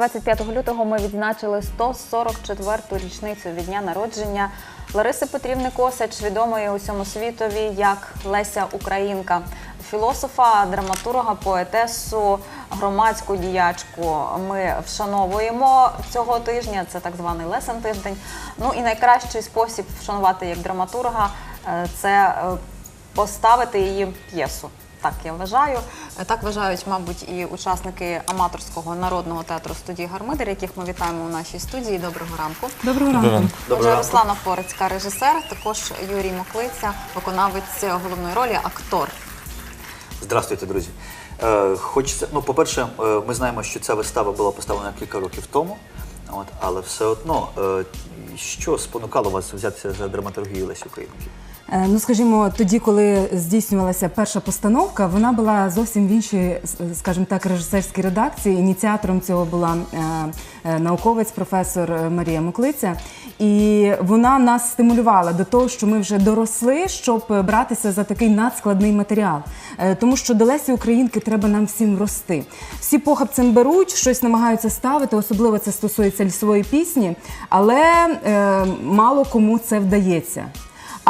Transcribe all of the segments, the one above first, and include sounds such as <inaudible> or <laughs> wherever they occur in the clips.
25 лютого ми відзначили 144-ту річницю від дня народження Лариси Петрівни Косач, відомої усьому світові як Леся Українка, філософа, драматурга, поетесу, громадську діячку. Ми вшановуємо цього тижня. Це так званий Лесен тиждень. Ну і найкращий спосіб вшанувати як драматурга е, це е, поставити її п'єсу. Так я вважаю. Е, Так вважають, мабуть, і учасники аматорського народного театру студії Гармидер, яких ми вітаємо у нашій студії. Доброго ранку. Доброго ранку. Отже, Доброго. Руслана Форецька, режисер, також Юрій Моклиця, виконавець головної ролі, актор. Здравствуйте, друзі. Е, хочеться, ну, по-перше, е, ми знаємо, що ця вистава була поставлена кілька років тому, от, але все одно, е, що спонукало вас взятися за драматургію Лесі Українки? Е, Ну, скажімо, тоді, коли здійснювалася перша постановка, вона була зовсім в іншій, скажімо так, режисерській редакції. Ініціатором цього була е, е, науковець, професор Марія Муклиця. І вона нас стимулювала до того, що ми вже доросли, щоб братися за такий надскладний матеріал. Тому що до Лесі Українки треба нам всім рости. Всі похабцем беруть, щось намагаються ставити, особливо це стосується лісової пісні, але мало кому це вдається.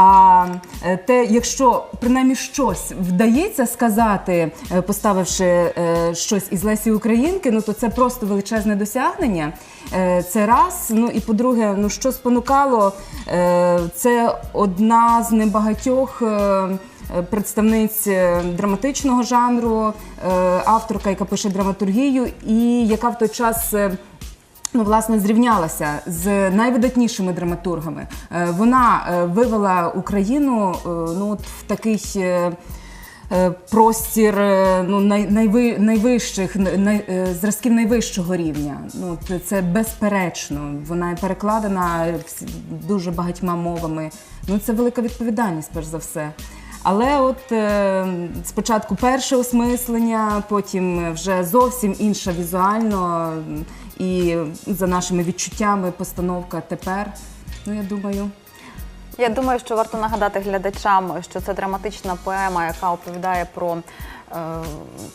А е, те, якщо принаймні щось вдається сказати, е, поставивши е, щось із Лесі Українки, ну то це просто величезне досягнення. Це раз. Ну і по-друге, ну що спонукало, це одна з небагатьох. Представниць драматичного жанру, авторка, яка пише драматургію, і яка в той час ну, власне, зрівнялася з найвидатнішими драматургами. Е, Вона е, вивела Україну е, ну, от в такий. Простір ну, най, найви, найвищих най, зразків найвищого рівня. Ну, це безперечно. Вона перекладена дуже багатьма мовами. Ну, це велика відповідальність, перш за все. Але от е, спочатку перше осмислення, потім вже зовсім інша візуально і за нашими відчуттями постановка тепер. Ну, я думаю. Я думаю, що варто нагадати глядачам, що це драматична поема, яка оповідає про е,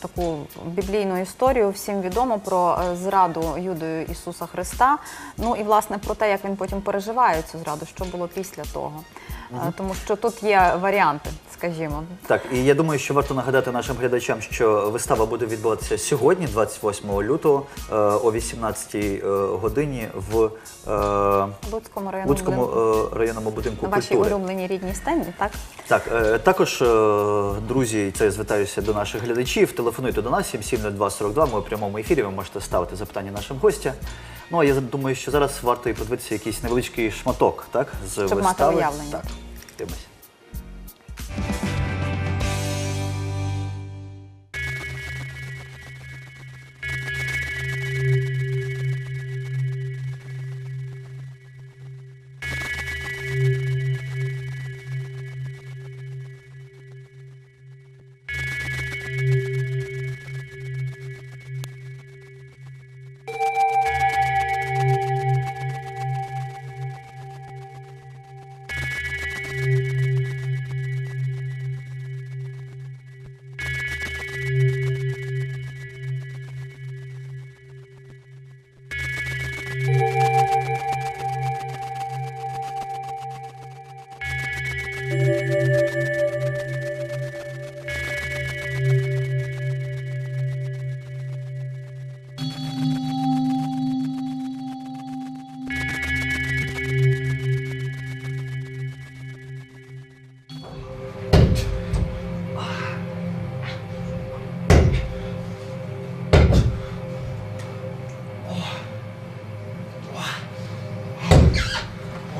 таку біблійну історію. Всім відомо про е, зраду Юдою Ісуса Христа. Ну і власне про те, як він потім переживає цю зраду, що було після того. Е, тому що тут є варіанти, скажімо. Так, і я думаю, що варто нагадати нашим глядачам, що вистава буде відбуватися сьогодні, 28 лютого, е, о 18 е, годині в е, Луцькому районному Луцькому будинку. е, районному будинку На вашій культури. улюбленій рідній стені, так? Так, е, також, е, друзі, це я звертаюся до наших глядачів. Телефонуйте до нас 770242. Ми у прямому ефірі. Ви можете ставити запитання нашим гостям. Ну а я думаю, що зараз варто і подивитися якийсь невеличкий шматок, так? З Щоб мати вистави. уявлення. Так, дивимося.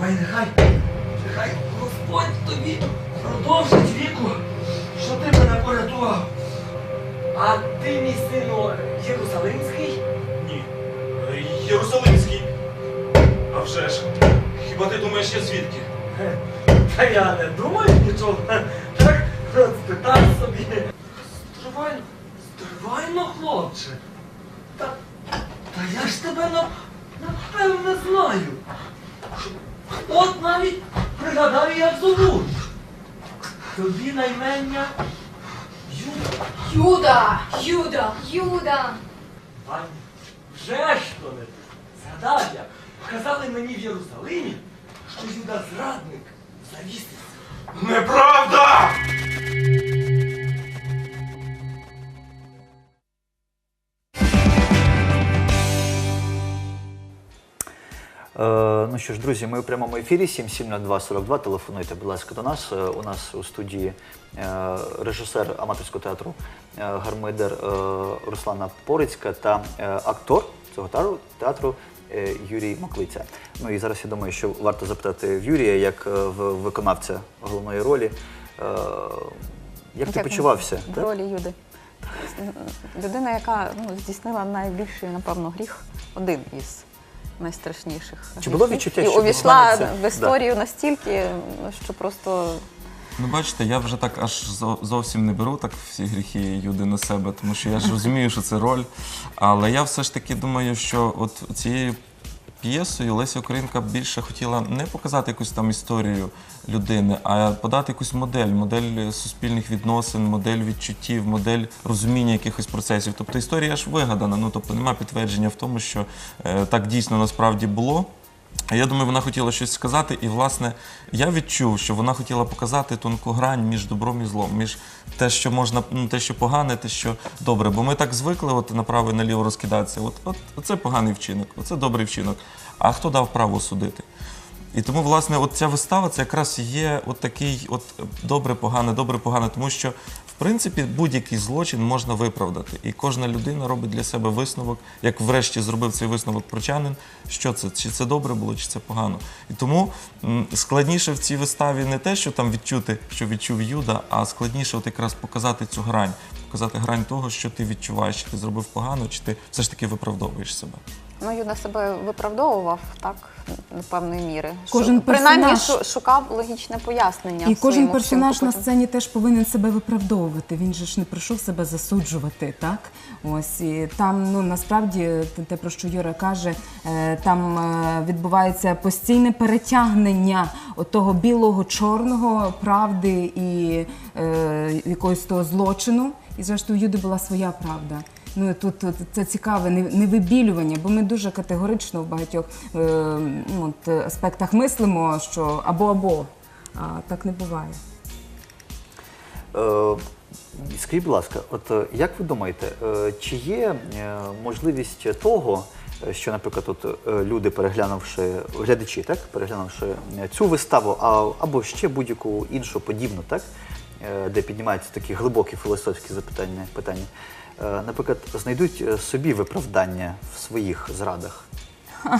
Ой, нехай, нехай Господь тобі продовжить віку, що ти мене порятував. А ти, мій сину, Єрусалимський? Ні. Е, Єрусалимський. А вже ж. Хіба ти думаєш, я звідки? Хе, Та я не думаю нічого. Так, от спитав собі. Стривай, стривайно, хлопче. Та, та я ж тебе на, напевне знаю. От навіть пригадаю, як зовуть. Наймення Юда. Юда! Юда! Юда! Вань, Вже ж то не ти. Згадав я, казали мені в Єрусалимі, що Юда зрадник завістився. Неправда! Е, ну що ж, друзі, ми у прямому ефірі 77242. Телефонуйте, будь ласка, до нас. Е, у нас у студії е, режисер аматорського театру е, Гармидер Руслана Порицька та актор цього театру, Юрій Маклиця. Ну і зараз я думаю, що варто запитати в Юрія, як в виконавця головної ролі. Е, як ти Як почувався? В ролі Юди. Людина, яка ну, здійснила найбільший, напевно, гріх, один із найстрашніших. Чи було гріхів. відчуття, І що увійшла Богдана в історію настільки, що просто Ну, бачите, я вже так аж зо- зовсім не беру так всі гріхи Юди на себе, тому що я ж розумію, що це роль. Але я все ж таки думаю, що от цією п'єсою Леся Українка більше хотіла не показати якусь там історію людини, а подати якусь модель, модель суспільних відносин, модель відчуттів, модель розуміння якихось процесів. Тобто історія ж вигадана, ну тобто нема підтвердження в тому, що е, так дійсно насправді було. Я думаю, вона хотіла щось сказати, і власне я відчув, що вона хотіла показати тонку грань між добром і злом, між те, що можна, ну те, що погане, те, що добре. Бо ми так звикли, от направо і наліво розкидатися. От, от це поганий вчинок, оце добрий вчинок. А хто дав право судити? І тому, власне, от ця вистава це якраз є от такий от добре, погане, добре, погане, тому що принципі будь-який злочин можна виправдати. І кожна людина робить для себе висновок, як врешті зробив цей висновок прочанин, що це, чи це добре було, чи це погано. І тому складніше в цій виставі не те, що там відчути, що відчув Юда, а складніше от якраз показати цю грань, показати грань того, що ти відчуваєш, чи ти зробив погано, чи ти все ж таки виправдовуєш себе. Ну, Юда себе виправдовував, так, до певної міри. Кожен Шу- Принаймні персонаж- шу- шукав логічне пояснення. І в кожен персонаж на сцені теж повинен себе виправдовувати. Він же ж не прийшов себе засуджувати, так? Ось і там, ну насправді, те- про що Юра каже, е, там е, відбувається постійне перетягнення того білого, чорного, правди і е, якогось того злочину. І зрештою, у Юди була своя правда. Ну тут, тут це цікаве не- невибілювання, бо ми дуже категорично в багатьох е, ну, от, аспектах мислимо, що або або. А так не буває. Е, Скажіть, будь ласка, от е, як ви думаєте, е, чи є е, можливість того, що, наприклад, от люди, переглянувши глядачі, так переглянувши цю виставу, а, або ще будь-яку іншу подібну, так, де піднімаються такі глибокі філософські запитання, питання, наприклад, знайдуть е, собі виправдання в своїх зрадах?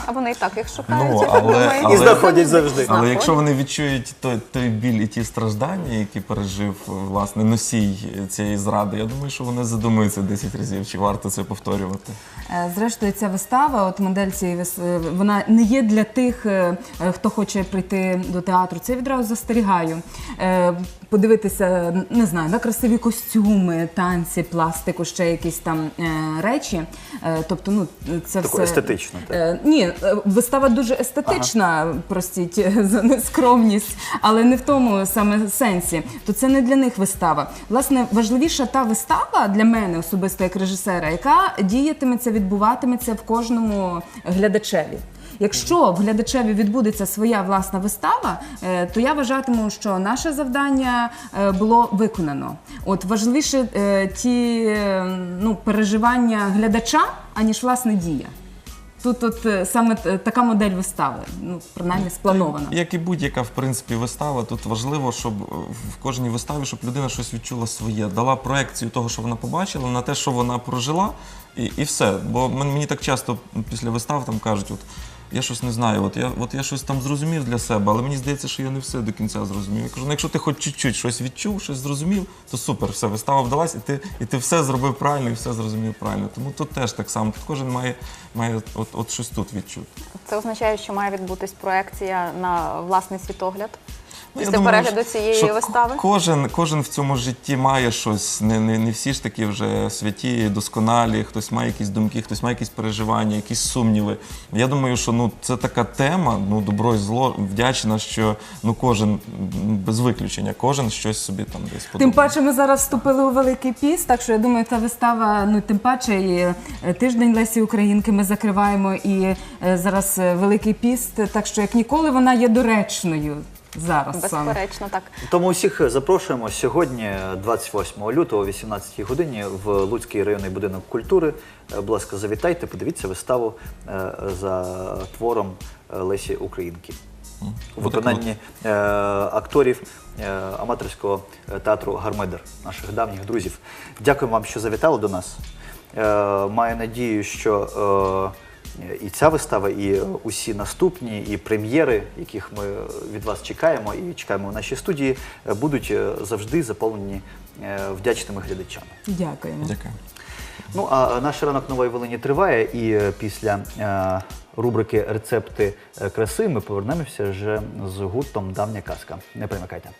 А вони і так їх шукають. Ну, але- думаю. але- І знаходять завжди. Але Знаходять. якщо вони відчують той, той біль і ті страждання, які пережив власне носій цієї зради, я думаю, що вони задумаються 10 разів, чи варто це повторювати. Е, Зрештою, ця вистава, от модель цієї вис- е, вона не є для тих, е, е, хто хоче прийти до театру. Це я відразу застерігаю. Е, Подивитися, не знаю, на красиві костюми, танці, пластику, ще якісь там е, речі. Е, Тобто, ну це Таку все естетично, так? Е, Ні, е, вистава дуже естетична, простіть <laughs> за нескромність, але не в тому саме сенсі. То це не для них вистава. Власне, важливіша та вистава для мене особисто як режисера, яка діятиметься, відбуватиметься в кожному глядачеві. Якщо в глядачеві відбудеться своя власна вистава, е, то я вважатиму, що наше завдання е, було виконано. От важливіше ті ну, переживання глядача, аніж власне дія. Тут от е, саме така модель вистави, ну принаймні спланована. Як і будь-яка в принципі вистава, тут важливо, щоб е, в кожній виставі, щоб людина щось відчула своє, дала проекцію того, що вона побачила, на те, що вона прожила, і, і все. Бо мені так часто після вистав там кажуть, от. Я щось не знаю, от я, от я щось там зрозумів для себе, але мені здається, що я не все до кінця зрозумів. Я кажу, ну якщо ти хоч чуть-чуть щось відчув, щось зрозумів, то супер, все, вистава вдалась, і ти, і ти все зробив правильно, і все зрозумів правильно. Тому тут теж так само. Тут кожен має, має от, от щось тут відчути. Це означає, що має відбутись проекція на власний світогляд. Ну, Після думаю, перегляду цієї що вистави? Кожен, кожен в цьому житті має щось. Не, не, не всі ж таки вже святі, досконалі, хтось має якісь думки, хтось має якісь переживання, якісь сумніви. Я думаю, що ну, це така тема, ну, добро і зло, вдячна, що ну, кожен, без виключення, кожен щось собі там десь Тим паче ми зараз вступили у Великий піст, так що я думаю, та вистава, ну тим паче і е, тиждень Лесі Українки ми закриваємо і е, зараз е, Великий піст, так що як ніколи вона є доречною зараз саме. Безперечно, так. Тому усіх запрошуємо сьогодні, 28 лютого, о 18 годині, в Луцький районний будинок культури. Е, Будь ласка, завітайте, подивіться виставу е, за твором е, Лесі Українки. У виконанні е, акторів е, аматорського е, театру Гармидер, наших давніх друзів. Дякуємо вам, що завітали до нас. Е, маю надію, що е, і ця вистава, і усі наступні, і прем'єри, яких ми від вас чекаємо і чекаємо в нашій студії, будуть е, завжди заповнені е, вдячними глядачами. Дякуємо. Дякую. Ну а наш ранок нової Волині триває, і е, після рубрики Рецепти краси ми повернемося вже з гуртом Давня казка. Не примикайте.